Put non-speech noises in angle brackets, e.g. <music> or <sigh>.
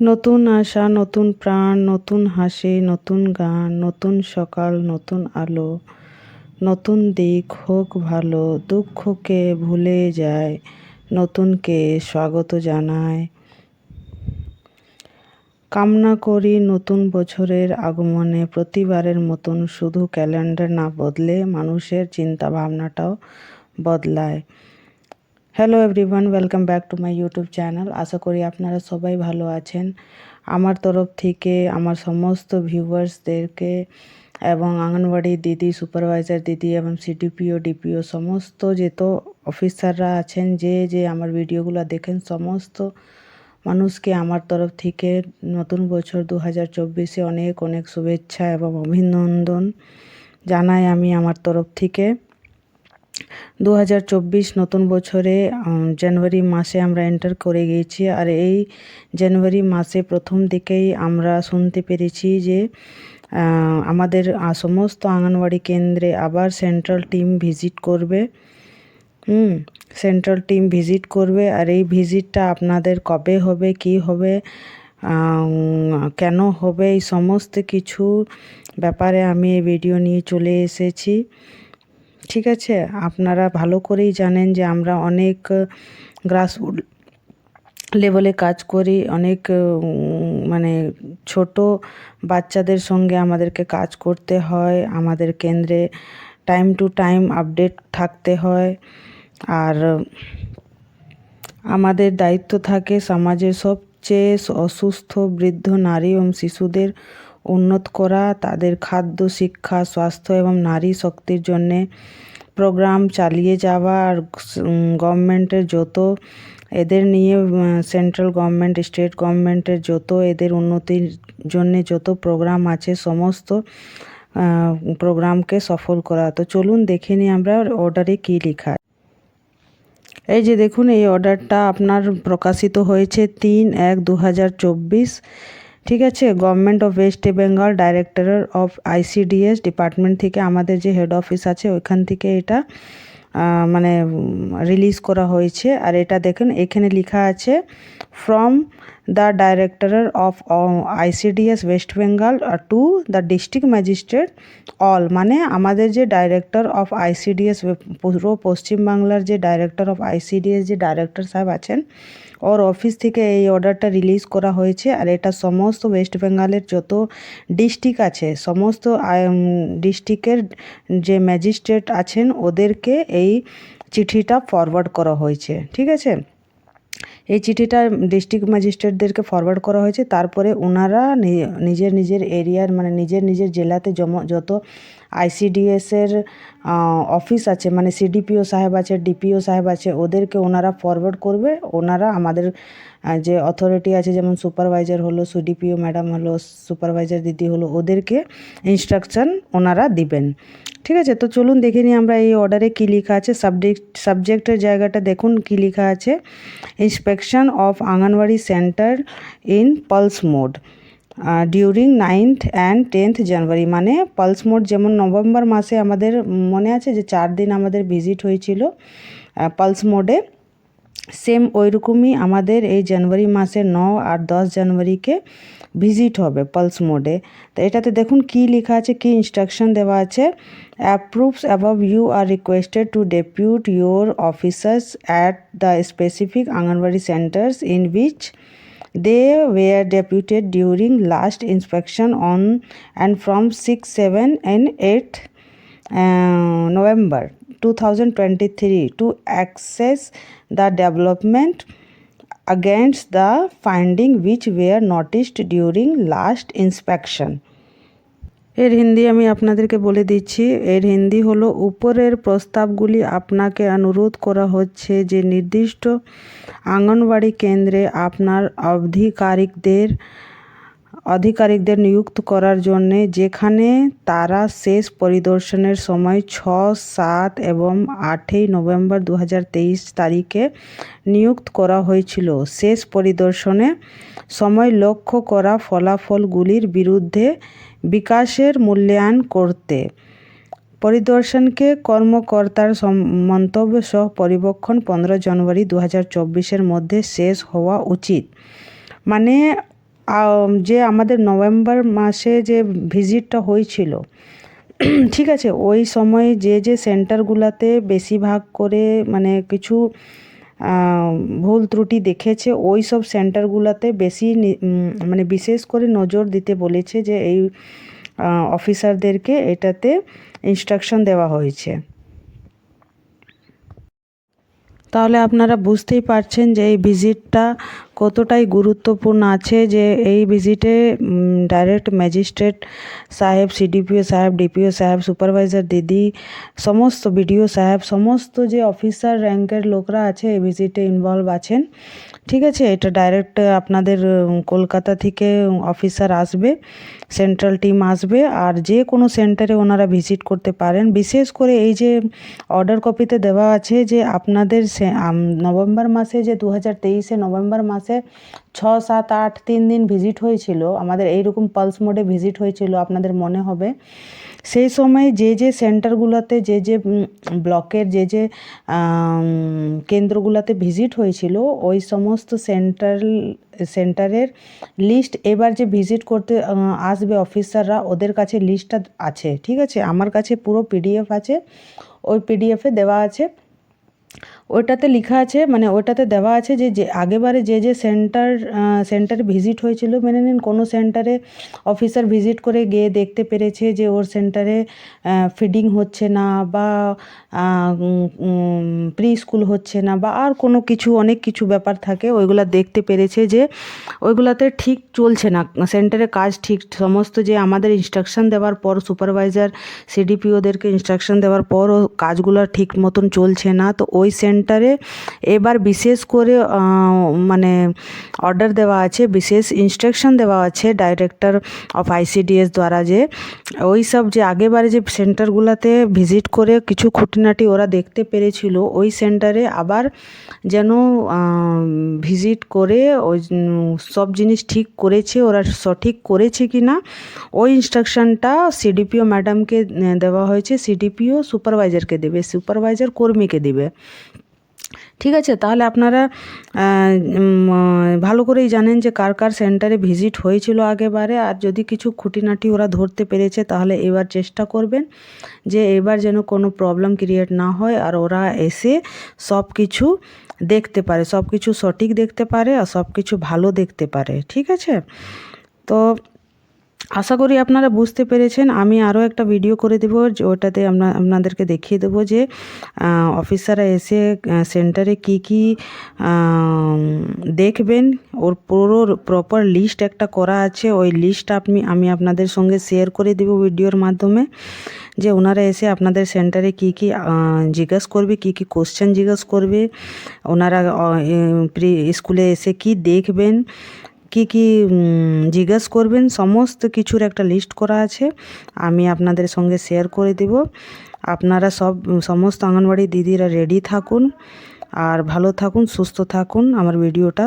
নতুন আশা, নতুন প্রাণ, নতুন হাসি, নতুন গান, নতুন সকাল, নতুন আলো, নতুন দিক হোক ভালো, দুঃখকে ভুলে যায়, নতুনকে স্বাগত জানায়। কামনা করি নতুন বছরের আগমনে প্রতিবারের মতন শুধু ক্যালেন্ডার না বদলে মানুষের চিন্তা ভাবনাটাও বদলায়। Hello everyone welcome back to my YouTube channel আশা করি আপনারা সবাই ভালো আছেন। আমার তরফ থেকে, আমার সমস্ত ভিউয়ার্সদেরকে এবং আঙ্গনবাড়ি দিদি সুপারভাইজার দিদি এবং সিডিপিও ডিপিও সমস্ত যেত অফিসাররা আছেন, যে যে আমার ভিডিওগুলো দেখেন, সমস্ত মানুষকে আমার তরফ থেকে নতুন বছর দু হাজার চব্বিশে অনেক অনেক শুভেচ্ছা এবং অভিনন্দন জানাই আমি আমার তরফ থেকে। দু হাজার চব্বিশ নতুন বছরে জানুয়ারি মাসে আমরা এন্টার করে গিয়েছি। আর এই জানুয়ারি মাসে প্রথম দিকেই আমরা শুনতে পেরেছি যে আমাদের সমস্ত আঙ্গনওয়াড়ি কেন্দ্রে আবার সেন্ট্রাল টিম ভিজিট করবে। হুম সেন্ট্রাল টিম ভিজিট করবে। আর এই ভিজিটটা আপনাদের কবে হবে, কি হবে কেন হবে, এই সমস্ত কিছু ব্যাপারে আমি এই ভিডিও নিয়ে চলে এসেছি। ঠিক আছে? আপনারা ভালো করেই জানেন যে আমরা অনেক গ্রাসরুট লেভেলে কাজ করি, অনেক মানে ছোট বাচ্চাদের সঙ্গে আমাদেরকে কাজ করতে হয়, আমাদের কেন্দ্রে টাইম টু টাইম আপডেট থাকতে হয়। আর আমাদের দায়িত্ব থাকে সমাজের সবচেয়ে অসুস্থ বৃদ্ধ নারী এবং শিশুদের উন্নত করা, তাদের খাদ্য, শিক্ষা, স্বাস্থ্য এবং নারী শক্তির জন্যে প্রোগ্রাম চালিয়ে যাওয়া আর গভর্নমেন্টের যত এদের নিয়ে সেন্ট্রাল গভর্নমেন্ট, স্টেট গভর্নমেন্টের যত এদের উন্নতির জন্যে যত প্রোগ্রাম আছে, সমস্ত প্রোগ্রামকে সফল করা। তো চলুন দেখে নিই আমরা অর্ডারে কী লেখা এই যে দেখুন, এই অর্ডারটা আপনার প্রকাশিত হয়েছে তিন এক দু হাজার চব্বিশ। ঠিক আছে? Government of West Bengal director of ICDS department থেকে আমাদের যে হেড অফিস আছে, ওইখান থেকে এটা মানে রিলিজ করা হয়েছে। আর এটা দেখেন, এখানে লেখা আছে from the director of ICDS West Bengal to the district magistrate all মানে আমাদের যে ডাইরেক্টর অফ আইসিডিএস পুরো পশ্চিমবাংলার যে ডাইরেক্টর অফ আইসিডিএস যে ডাইরেক্টর সাহেব আছেন, ওর অফিস থেকে এই অর্ডারটা রিলিজ করা হয়েছে, আর এটা সমস্ত ওয়েস্ট বেঙ্গলের যত ডিস্ট্রিক্ট আছে, সমস্ত ডিস্ট্রিক্টের যে ম্যাজিস্ট্রেট আছেন, ওদেরকে এই চিঠিটা ফরওয়ার্ড করা হয়েছে, ঠিক আছে? এই চিঠিটা ডিস্ট্রিক্ট ম্যাজিস্ট্রেটদেরকে ফরওয়ার্ড করা হয়েছে। তারপরে ওনারা নিজের নিজের এরিয়ার মানে নিজের নিজের জেলাতে যত আইসিডিএসের অফিস আছে মানে সিডিপিও সাহেব আছে ডিপিও সাহেব আছে, ওদেরকে ওনারা ফরওয়ার্ড করবে। ওনারা আমাদের যে অথরিটি আছে, যেমন সুপারভাইজার হলো সিডিপিও ম্যাডাম হলো সুপারভাইজার দিদি হলো, ওদেরকে ইনস্ট্রাকশান ওনারা দিবেন। ঠিক আছে? তো চলুন দেখে নিই আমরা এই অর্ডারে কী লেখা আছে। সাবজেক্ট সাবজেক্টের জায়গাটা দেখুন কী লেখা আছে। Inspection of anganwadi centre in pulse mode during ninth and tenth January মানে পালস মোড যেমন নভেম্বর মাসে আমাদের মনে আছে যে চার দিন আমাদের ভিজিট হয়েছিল পালস মোডে সেম ওইরকমই আমাদের এই জানুয়ারি মাসের ন আর দশ জানুয়ারিকে ভিজিট হবে পালস মোডে তো এটাতে দেখুন কি লেখা আছে কি ইনস্ট্রাকশন দেওয়া আছে। Approves above you are requested to depute your officers at the specific anganwadi centres in which were deputed during last inspection on and from 6 7 and 8 uh, november 2023 to access the development against the finding which were noticed during last inspection. এর হিন্দি আমি আপনাদেরকে বলে দিচ্ছি, এর হিন্দি হলো, উপরের প্রস্তাবগুলি আপনাকে অনুরোধ করা হচ্ছে যে নির্দিষ্ট আঙ্গনবাড়ি কেন্দ্রে আপনার আধিকারিকদের আধিকারিকদের নিযুক্ত করার জন্যে যেখানে তারা শেষ পরিদর্শনের সময় ছ, সাত এবং আটই নভেম্বর দু হাজার তেইশ তারিখে নিযুক্ত করা হয়েছিল। শেষ পরিদর্শনে সময় লক্ষ্য করা ফলাফলগুলির বিরুদ্ধে বিকাশের মূল্যায়ন করতে। পরিদর্শনকে কর্মকর্তার মন্তব্য সহ পরিবক্ষণ পনেরো জানুয়ারি দু হাজার মধ্যে শেষ হওয়া উচিত। মানে যে আমাদের নভেম্বর মাসে যে ভিজিটটা হয়েছিল, <clears throat> ঠিক আছে, ওই সময় যে যে সেন্টারগুলোতে বেশিরভাগ করে মানে কিছু ভুল ত্রুটি দেখেছে, ওই সব সেন্টারগুলোতে বেশি মানে বিশেষ করে নজর দিতে বলেছে যে এই অফিসারদেরকে এটাতে ইনস্ট্রাকশন দেওয়া হয়েছে। তাহলে আপনারা বুঝতেই পারছেন যে এই ভিজিটটা কতটাই গুরুত্বপূর্ণ আছে যে এই ভিজিটে ডাইরেক্ট ম্যাজিস্ট্রেট সাহেব সিডিপিও সাহেব ডিপিও সাহেব সুপারভাইজার দিদি, সমস্ত বিডিও সাহেব, সমস্ত যে অফিসার র্যাঙ্কের লোকরা আছে এই ভিজিটে ইনভলভ আছেন। ঠিক আছে, এটা ডাইরেক্ট আপনাদের কলকাতা থেকে অফিসার আসবে সেন্ট্রাল টিম আসবে, আর যে কোনো সেন্টারে ওনারা ভিজিট করতে পারেন। বিশেষ করে এই যে অর্ডার কপিতে দেওয়া আছে যে আপনাদের নভেম্বর মাসে যে দু হাজার তেইশে নভেম্বর মাসে ছ সাত, আট, তিন দিন ভিজিট হয়েছিল। আমাদের এইরকম পালস মোডে ভিজিট হয়েছিল, আপনাদের মনে হবে। সেই সময় যে যে সেন্টারগুলোতে যে যে ব্লকের যে যে কেন্দ্রগুলোতে ভিজিট হয়েছিল, ওই সমস্ত সেন্টার সেন্টারের লিস্ট এবার যে ভিজিট করতে আসবে অফিসাররা ওদের কাছে লিস্টটা আছে, ঠিক আছে? আমার কাছে পুরো পিডিএফ আছে, ওই পিডিএফে দেওয়া আছে। ওইটাতে লেখা আছে মানে ওটাতে দেওয়া আছে যে যে আগেবারে যে যে সেন্টার সেন্টারে ভিজিট হয়েছিল, মেনে নিন কোনো সেন্টারে অফিসার ভিজিট করে গিয়ে দেখতে পেরেছে যে ওর সেন্টারে ফিডিং হচ্ছে না বা প্রি স্কুল হচ্ছে না বা আর কোনো কিছু, অনেক কিছু ব্যাপার থাকে, ওইগুলো দেখতে পেরেছে যে ওইগুলাতে ঠিক চলছে না। সেন্টারে কাজ ঠিক, সমস্ত যে আমাদের ইনস্ট্রাকশন দেওয়ার পর সুপারভাইজার সিডিপিওদেরকে ইনস্ট্রাকশন দেওয়ার পরও কাজগুলো ঠিক মতন চলছে না, তো ওই সেন্টারে এবার বিশেষ করে মানে অর্ডার দেওয়া আছে, বিশেষ ইনস্ট্রাকশন দেওয়া আছে ডাইরেক্টর অফ আইসিডিএস দ্বারা যে ওই সব যে আগেবারে যে সেন্টারগুলোতে ভিজিট করে কিছু খুঁটিনাটি ওরা দেখতে পেরেছিল, ওই সেন্টারে আবার যেন ভিজিট করে ওই, সব জিনিস ঠিক করেছে, ওরা সঠিক করেছে কি না ওই ইনস্ট্রাকশনটা সিডিপিও ম্যাডামকে দেওয়া হয়েছে সিডিপিও সুপারভাইজারকে দেবে সুপারভাইজার কর্মীকে দেবে। ঠিক আছে? তাহলে আপনারা ভালো করেই জানেন যে কার কার সেন্টারে ভিজিট হয়েছিল আগেবারে। আর যদি কিছু খুঁটিনাটি ওরা ধরতে পেরেছে, তাহলে এবার চেষ্টা করবেন যে এবার যেন কোনো প্রবলেম ক্রিয়েট না হয় আর ওরা এসে সব কিছু দেখতে পারে সব কিছু সঠিক দেখতে পারে আর সব কিছু ভালো দেখতে পারে। ঠিক আছে? তো আশা করি আপনারা বুঝতে পেরেছেন। আমি আরও একটা ভিডিও করে দেবো ওটাতে আমরা আপনাদেরকে দেখিয়ে দেবো যে অফিসাররা এসে সেন্টারে কি কি দেখবেন। ওর পুরো প্রপার লিস্ট একটা করা আছে। ওই লিস্ট আপনি, আমি আপনাদের সঙ্গে শেয়ার করে দেবো ভিডিওর মাধ্যমে, যে ওনারা এসে আপনাদের সেন্টারে কি কি জিজ্ঞেস করবে, কি কি কোশ্চেন জিজ্ঞেস করবে। ওনারা স্কুলে এসে কি দেখবেন। কি কি জিজ্ঞেস করবেন, সমস্ত কিছুর একটা লিস্ট করা আছে। আমি আপনাদের সঙ্গে শেয়ার করে দেব। আপনারা সব, সমস্ত অঙ্গনবাড়ি দিদিরা রেডি থাকুন। আর ভালো থাকুন, সুস্থ থাকুন। আমার ভিডিওটা